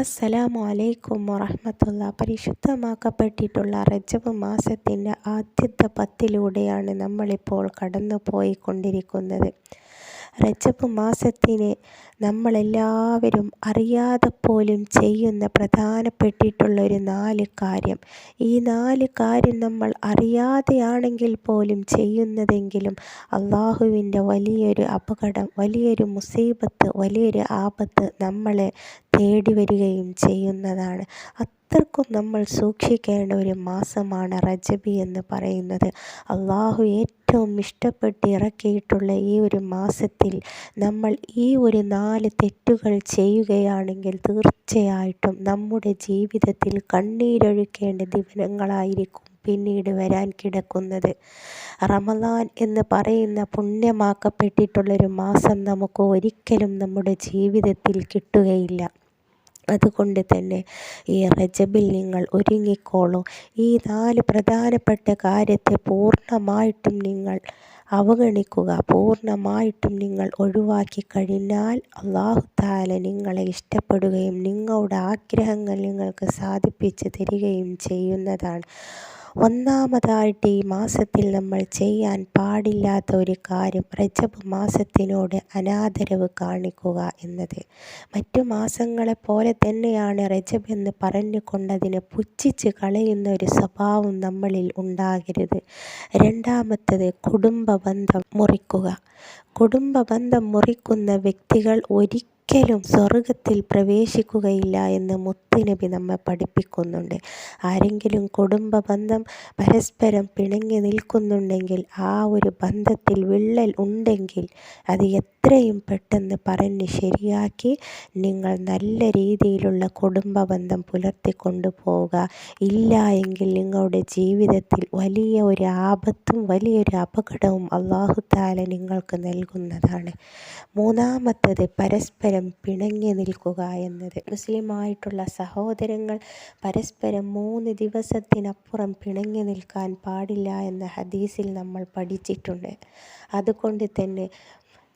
അസ്സലാമു അലൈക്കും വറഹമത്തുള്ള. പരിശുദ്ധമാക്കപ്പെട്ടിട്ടുള്ള റജബ് മാസത്തിന്റെ ആദ്യത്തെ പത്തിലൂടെയാണ് നമ്മളിപ്പോൾ കടന്നു പോയിക്കൊണ്ടിരിക്കുന്നത് റജബ് മാസത്തിന് നമ്മളെല്ലാവരും അറിയാതെ പോലും ചെയ്യുന്ന പ്രധാനപ്പെട്ടിട്ടുള്ള ഒരു നാല് കാര്യം. ഈ നാല് കാര്യം നമ്മൾ അറിയാതെയാണെങ്കിൽ പോലും ചെയ്യുന്നതെങ്കിലും അള്ളാഹുവിന്റെ വലിയൊരു അപകടം വലിയൊരു മുസീബത്ത് വലിയൊരു ആപത്ത് നമ്മളെ തേടി വരികയും ചെയ്യുന്നതാണ്. അത്രക്കും നമ്മൾ സൂക്ഷിക്കേണ്ട ഒരു മാസമാണ് റജബി എന്ന് പറയുന്നത്. അള്ളാഹു ഏറ്റവും ഇഷ്ടപ്പെട്ട് ഇറക്കിയിട്ടുള്ള ഈ ഒരു മാസത്തിൽ നമ്മൾ ഈ ഒരു നാല് തെറ്റുകൾ ചെയ്യുകയാണെങ്കിൽ തീർച്ചയായിട്ടും നമ്മുടെ ജീവിതത്തിൽ കണ്ണീരൊഴുക്കേണ്ട ദിവനങ്ങളായിരിക്കും പിന്നീട് വരാൻ കിടക്കുന്നത്. റമദാൻ എന്ന് പറയുന്ന പുണ്യമാക്കപ്പെട്ടിട്ടുള്ളൊരു മാസം നമുക്ക് ഒരിക്കലും നമ്മുടെ ജീവിതത്തിൽ കിട്ടുകയില്ല. അതുകൊണ്ട് തന്നെ ഈ റജബിൽ നിങ്ങൾ ഒരുങ്ങിക്കോളൂ. ഈ നാല് പ്രധാനപ്പെട്ട കാര്യത്തെ പൂർണമായിട്ടും നിങ്ങൾ അവഗണിക്കുക. പൂർണമായിട്ടും നിങ്ങൾ ഒഴിവാക്കി കഴിഞ്ഞാൽ അള്ളാഹു താല നിങ്ങളെ ഇഷ്ടപ്പെടുകയും നിങ്ങളുടെ ആഗ്രഹങ്ങൾ നിങ്ങൾക്ക് സാധിപ്പിച്ച് തരികയും ചെയ്യുന്നതാണ്. ഒന്നാമതായിട്ട് ഈ മാസത്തിൽ നമ്മൾ ചെയ്യാൻ പാടില്ലാത്ത ഒരു കാര്യം റജബ് മാസത്തിനോട് അനാദരവ് കാണിക്കുക എന്നത്. മറ്റു മാസങ്ങളെ പോലെ തന്നെയാണ് റജബ് എന്ന് പറഞ്ഞുകൊണ്ടതിനെ പുച്ഛിച്ച് കളയുന്ന ഒരു സ്വഭാവം നമ്മളിൽ ഉണ്ടാകരുത്. രണ്ടാമത്തത് കുടുംബ ബന്ധം മുറിക്കുക. കുടുംബ ബന്ധം മുറിക്കുന്ന വ്യക്തികൾ ഒരിക്കലും ഒരിക്കലും സ്വർഗത്തിൽ പ്രവേശിക്കുകയില്ല എന്ന് മുത്തുനബി നമ്മെ പഠിപ്പിക്കുന്നുണ്ട്. ആരെങ്കിലും കുടുംബ ബന്ധം പരസ്പരം പിണങ്ങി നിൽക്കുന്നുണ്ടെങ്കിൽ ആ ഒരു ബന്ധത്തിൽ വിള്ളൽ ഉണ്ടെങ്കിൽ അത് എത്രയും പെട്ടെന്ന് പറഞ്ഞ് ശരിയാക്കി നിങ്ങൾ നല്ല രീതിയിലുള്ള കുടുംബ ബന്ധം പുലർത്തിക്കൊണ്ടുപോവുക. ഇല്ല എങ്കിൽ നിങ്ങളുടെ ജീവിതത്തിൽ വലിയ ഒരു ആപത്തും വലിയൊരു അപകടവും അള്ളാഹുത്താല നിങ്ങൾക്ക് നൽകുന്നതാണ്. മൂന്നാമത്തത് പരസ്പരം പരസ്പരം പിണങ്ങി നിൽക്കുക എന്നത്. മുസ്ലിമായിട്ടുള്ള സഹോദരങ്ങൾ പരസ്പരം മൂന്ന് ദിവസത്തിനപ്പുറം പിണങ്ങി നിൽക്കാൻ പാടില്ല എന്ന ഹദീസിൽ നമ്മൾ പഠിച്ചിട്ടുണ്ട്. അതുകൊണ്ട് തന്നെ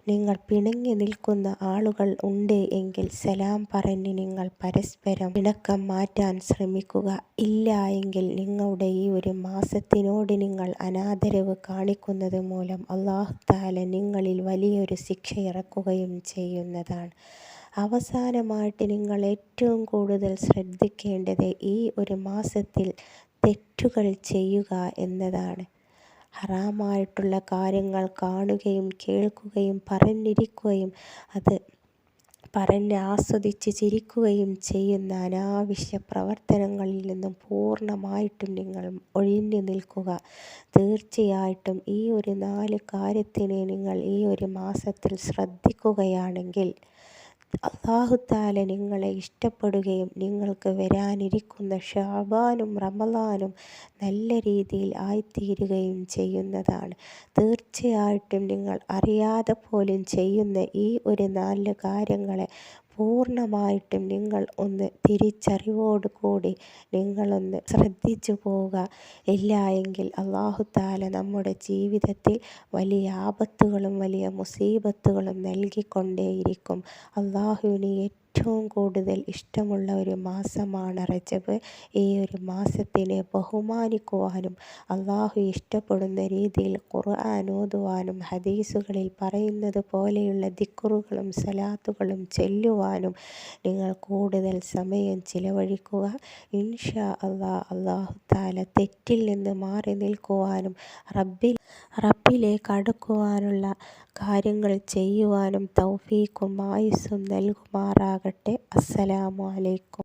നിങ്ങൾ പിണങ്ങി നിൽക്കുന്ന ആളുകൾ ഉണ്ട് എങ്കിൽ സലാം പറഞ്ഞ് നിങ്ങൾ പരസ്പരം പിണക്കം മാറ്റാൻ ശ്രമിക്കുക. ഇല്ല എങ്കിൽ നിങ്ങളുടെ ഈ ഒരു മാസത്തിനോട് നിങ്ങൾ അനാദരവ് കാണിക്കുന്നത് മൂലം അള്ളാഹു താല നിങ്ങളിൽ വലിയൊരു ശിക്ഷ ഇറക്കുകയും ചെയ്യുന്നതാണ്. അവസാനമായിട്ട് നിങ്ങൾ ഏറ്റവും കൂടുതൽ ശ്രദ്ധിക്കേണ്ടത് ഈ ഒരു മാസത്തിൽ തെറ്റുകൾ ചെയ്യുക എന്നതാണ്. ഹറാമായിട്ടുള്ള കാര്യങ്ങൾ കാണുകയും കേൾക്കുകയും പറഞ്ഞിരിക്കുകയും അത് പറഞ്ഞ് ആസ്വദിച്ച് ചിരിക്കുകയും ചെയ്യുന്ന അനാവശ്യ പ്രവർത്തനങ്ങളിൽ നിന്നും പൂർണമായിട്ടും നിങ്ങൾ ഒഴിഞ്ഞു നിൽക്കുക. തീർച്ചയായിട്ടും ഈ ഒരു നാല് കാര്യത്തിനെ നിങ്ങൾ ഈ ഒരു മാസത്തിൽ ശ്രദ്ധിക്കുകയാണെങ്കിൽ അള്ളാഹുത്താല നിങ്ങളെ ഇഷ്ടപ്പെടുകയും നിങ്ങൾക്ക് വരാനിരിക്കുന്ന ഷാബാനും റമലാനും നല്ല രീതിയിൽ ആയിത്തീരുകയും ചെയ്യുന്നതാണ്. തീർച്ചയായിട്ടും നിങ്ങൾ അറിയാതെ പോലും ചെയ്യുന്ന ഈ ഒരു നാല് കാര്യങ്ങളെ പൂർണമായിട്ടും നിങ്ങൾ ഒന്ന് തിരിച്ചറിവോടു കൂടി നിങ്ങളൊന്ന് ശ്രദ്ധിച്ചു പോവുക. ഇല്ല എങ്കിൽ അള്ളാഹുത്താല നമ്മുടെ ജീവിതത്തിൽ വലിയ ആപത്തുകളും വലിയ മുസീബത്തുകളും നൽകിക്കൊണ്ടേയിരിക്കും. അള്ളാഹുവിന് ഏറ്റവും കൂടുതൽ ഇഷ്ടമുള്ള ഒരു മാസമാണ് റജബ്. ഈ ഒരു മാസത്തിനെ ബഹുമാനിക്കുവാനും അള്ളാഹു ഇഷ്ടപ്പെടുന്ന രീതിയിൽ ഖുർആൻ ഓതുവാനും ഹദീസുകളിൽ പറയുന്നത് പോലെയുള്ള ദിക്കുറുകളും സലാത്തുകളും ചെല്ലുവാനും നിങ്ങൾ കൂടുതൽ സമയം ചിലവഴിക്കുക. ഇൻഷാ അള്ളാഹ് അള്ളാഹു താല തെറ്റിൽ നിന്ന് മാറി നിൽക്കുവാനും റബ്ബിൽ റബ്ബിലേക്ക് അടുക്കുവാനുള്ള കാര്യങ്ങൾ ചെയ്യുവാനും തൗഫീഖും ആയുസ്സും നൽകുമാറാകട്ടെ. അസ്സലാമു അലൈക്കും.